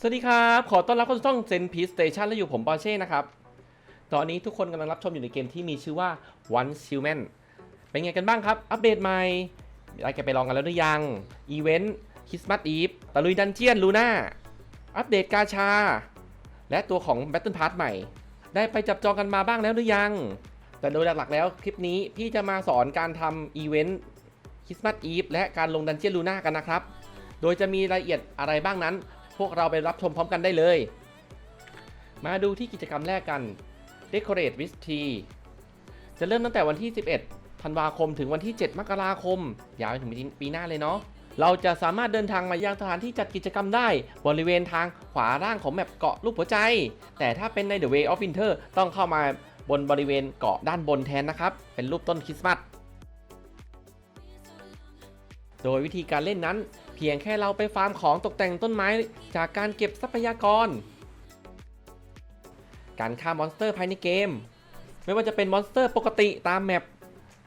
สวัสดีครับ ขอต้อนรับเข้าสู่ช่องเซนพีสเตชันและอยู่ผมปอร์เช่นะครับ ตอนนี้ทุกคนกำลังรับชมอยู่ในเกมที่มีชื่อว่า One Human เป็นไงกันบ้างครับ อัปเดตใหม่ได้แกไปลองกันแล้วหรือยัง อีเวนต์คริสต์มาสอีฟตะลุยดันเจียนลูน่า อัปเดตกาชา และตัวของ Battle Pass ใหม่ ได้ไปจับจองกันมาบ้างแล้วหรือยัง แต่โดยหลักๆแล้วคลิปนี้พี่จะมาสอนการทำอีเวนต์คริสต์มาสอีฟและการลงดันเจียนลูน่ากันนะครับ โดยจะมีรายละเอียดอะไรบ้างนั้น พวกเราไปรับชมพร้อมกันได้เลย มาดูที่กิจกรรมแรกกัน Decorate with Tea จะเริ่มตั้งแต่วันที่ 11 ธันวาคมถึงวันที่ 7 มกราคม ยาวไปถึงปีหน้าเลยเนาะ เราจะสามารถเดินทางมายังสถานที่จัดกิจกรรมได้ บริเวณทางขวาล่างของแมปเกาะรูปหัวใจ แต่ถ้าเป็นใน The Way of Winter ต้องเข้ามาบนบริเวณเกาะด้านบนแทนนะครับ เป็นรูปต้นคริสต์มาส โดยวิธีการเล่นนั้น เพียงแค่เราไปฟาร์มของตกแต่งต้นไม้จากการเก็บทรัพยากร การฆ่ามอนสเตอร์ภายในเกม ไม่ว่าจะเป็นมอนสเตอร์ปกติตามแมป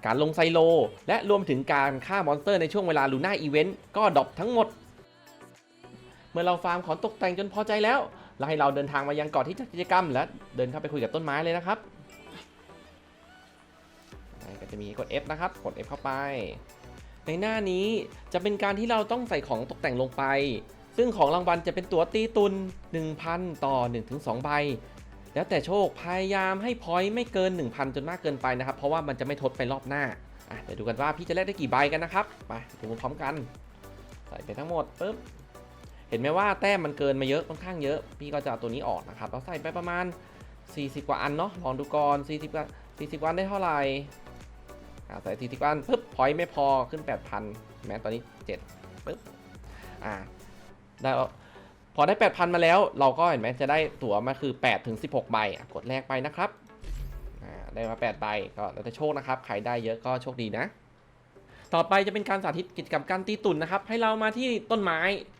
การลงไซโล และรวมถึงการฆ่ามอนสเตอร์ในช่วงเวลาลูน่าอีเวนต์ก็ดรอปทั้งหมด เมื่อเราฟาร์มของตกแต่งจนพอใจแล้วเราให้เราเดินทางมายังเกาะที่จัดกิจกรรม และเดินเข้าไปคุยกับต้นไม้เลยนะครับก็จะมีกด F นะครับ กด F เข้าไป ในหน้านี้จะเป็นการที่เราต้องใส่ของตกแต่งลงไป ซึ่งของรางวัลจะเป็นตั๋วตีตุน 1,000 ต่อ 1-2 ใบ แล้วแต่โชคพยายามให้พอยต์ไม่เกิน 1,000 จนมากเกินไปนะครับ เพราะว่ามันจะไม่ทดไปรอบหน้าอะเดี๋ยวดูกันว่าพี่จะแลกได้กี่ใบกันนะครับไปดูพร้อมกัน ใส่ไปทั้งหมดปุ๊บเห็นไหมว่าแต้มมันเกินมาเยอะค่อนข้างเยอะ พี่ก็จะเอาตัวนี้ออกนะครับเราใส่ไปประมาณ 40 กว่าอันเนาะลองดูก่อน40กว่า40กว่าได้เท่าไหร่ อ่าใส่ทีทิกวันปึ๊บพอยต์ไม่พอขึ้น 8,000แม้ตอนนี้7ปึ๊บอ่าได้แล้วพอได้ 8,000 มาแล้ว เราก็เห็นไหมจะได้ตั๋วมาคือ8ถึง16ใบกดแรกไปนะครับอ่าได้มา8ใบก็แล้วแต่โชคนะครับ ใครได้เยอะก็โชคดีนะ ต่อไปจะเป็นการสาธิตกิจกรรมการตีตุ่นนะครับ ให้เรามาที่ต้นไม้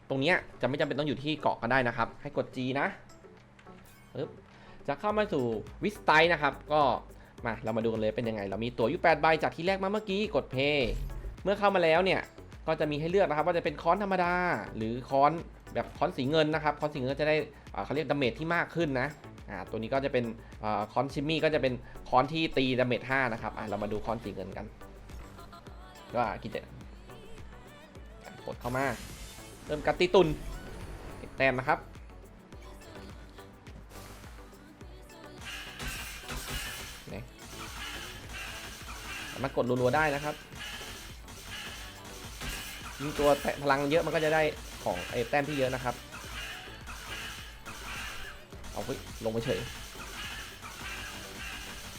ตรงนี้จะไม่จำเป็นต้องอยู่ที่เกาะก็ได้นะครับ ให้กด G นะปึ๊บจะเข้ามาสู่วิสไตนะครับ ก็ มาเรามาดูกันเลยเป็นยังไง เรามีตั๋วอยู่8ใบจากที่แรกมาเมื่อกี้กด Pay เมื่อเข้ามาแล้วเนี่ยก็จะมีให้เลือกนะครับว่าจะเป็นค้อนธรรมดา หรือค้อนแบบค้อนสีเงินนะครับค้อนสีเงินก็จะได้เขาเรียกดาเมจที่มากขึ้นนะอ่าตัวนี้ก็จะเป็นค้อนชิมมี่ก็จะเป็นค้อนที่ตีดาเมจ5นะครับอ่าเรามาดูค้อนสีเงินกันก็กิจกดเข้ามาเริ่มกัดตีตุนแต้มนะครับ มากดรัวๆได้นะครับยิงตัวแตะพลังเยอะมันก็จะได้ของไอ้แต้มที่เยอะนะครับ เอาไปลงไปเฉย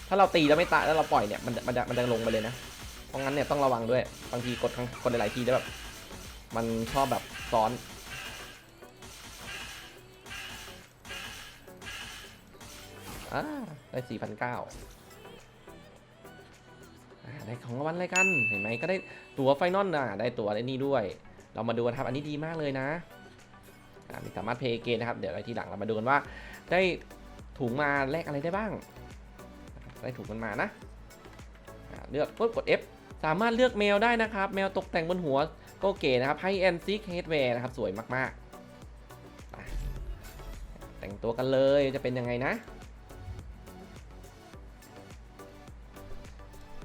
ถ้าเราตีแล้วไม่ตายแล้วเราปล่อยเนี่ยมันจะมันจะมันจะลงไปเลยนะ เพราะงั้นเนี่ยต้องระวังด้วย บางทีกดครั้งกดหลายๆทีแล้วแบบ มันชอบแบบซ้อนอ่าได้สี่พันเก้า ได้ของรางวัลอะไรกัน เห็นไหมก็ได้ตั๋วไฟนอลอะได้ตั๋วไอ้นี่ด้วย เรามาดูกันครับ อันนี้ดีมากเลยนะมีสามารถเพย์เกนนะครับ เดี๋ยวอะไรทีหลังเรามาดูกันว่า ได้ถุงมาแลกอะไรได้บ้าง ได้ถุงมันมานะ เลือกกดกด F สามารถเลือกแมวได้นะครับ แมวตกแต่งบนหัวก็เก๋นะครับ High End Sick Headwear นะครับ สวยมากๆ แต่งตัวกันเลยจะเป็นยังไงนะ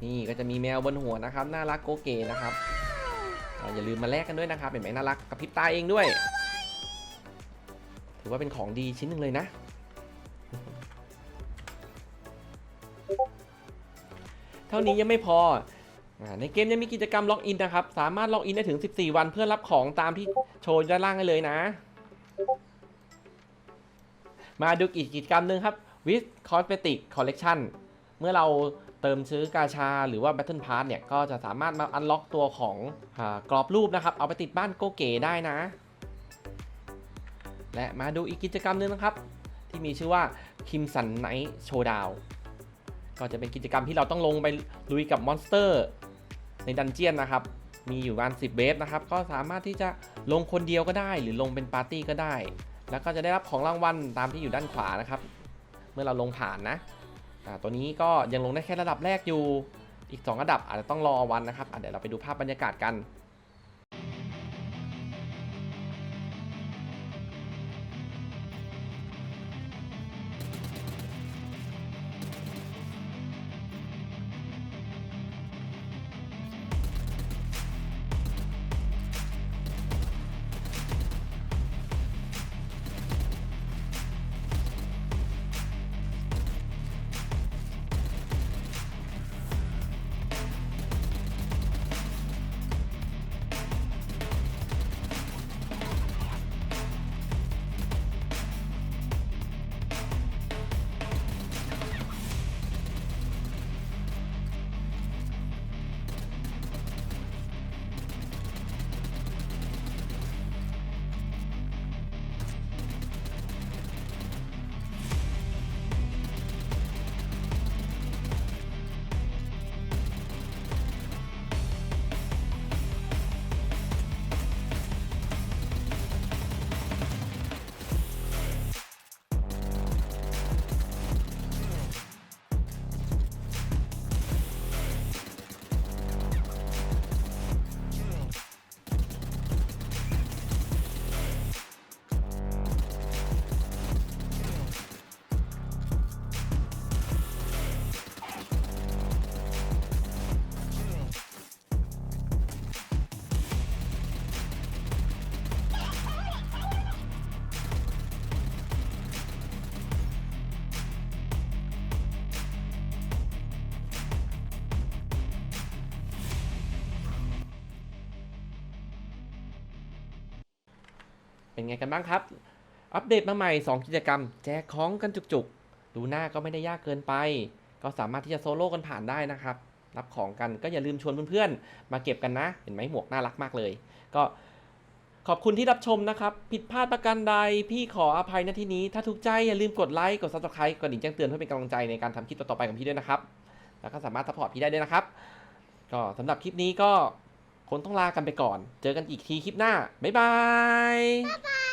นี่ก็จะมีแมวบนหัวนะครับน่ารักโกเกนะครับอย่าลืมมาแลกกันด้วยนะครับเห็นไหมน่ารักกับพิบตาเองด้วย ถือว่าเป็นของดีชิ้นหนึ่งเลยนะเท่านี้ยังไม่พอ ในเกมยังมีกิจกรรมล็อกอินนะครับ สามารถล็อกอินได้ถึง 14 วันเพื่อรับของตามที่โชว์ด้านล่างได้เลยนะ มาดูอีกกิจกรรมหนึ่งครับ with cosmetic collection เมื่อเรา เติมซื้อกาชาหรือว่า Battle Pass เนี่ยก็จะสามารถมาอันล็อกตัวของอกรอบรูปนะครับ เอาไปติดบ้านโกเก๋ได้นะ และมาดูอีกกิจกรรมหนึงนะครับ ที่มีชื่อว่า Crimson Night Showdown ก็จะเป็นกิจกรรมที่เราต้องลงไปลุยกับมอนสเตอร์ในดันเจียนนะครับ มีอยู่ประมาณ10 เวฟนะครับ ก็สามารถที่จะลงคนเดียวก็ได้ หรือลงเป็นปาร์ตี้ก็ได้ แล้วก็จะได้รับของรางวัลตามที่อยู่ด้านขวานะครับ เมื่อเราลงผ่านนะ อ่าตัวนี้ก็ยังลงได้แค่ระดับแรกอยู่ อีก 2 ระดับอาจจะต้องรอวันนะครับเดี๋ยวเราไปดูภาพบรรยากาศกัน เป็นไงกันบ้างครับ อัปเดตมาใหม่ 2 กิจกรรม แจกของกันจุกๆ ดูหน้าก็ไม่ได้ยากเกินไป ก็สามารถที่จะโซโล่กันผ่านได้นะครับ รับของกันก็อย่าลืมชวนเพื่อนๆ มาเก็บกันนะ เห็นไหมหมวกน่ารักมากเลย ก็ขอบคุณที่รับชมนะครับ ผิดพลาดประการใด พี่ขออภัยณที่นี้ ถ้าถูกใจอย่าลืมกดไลค์ กด subscribe กดดิ่งแจ้งเตือนเพื่อเป็นกำลังใจในการทำคลิปต่อๆไปของพี่ด้วยนะครับ แล้วก็สามารถซัพพอร์ตพี่ได้ด้วยนะครับ ก็สำหรับคลิปนี้ก็ คนต้องลากันไปก่อน เจอกันอีกทีคลิปหน้า บ๊ายบาย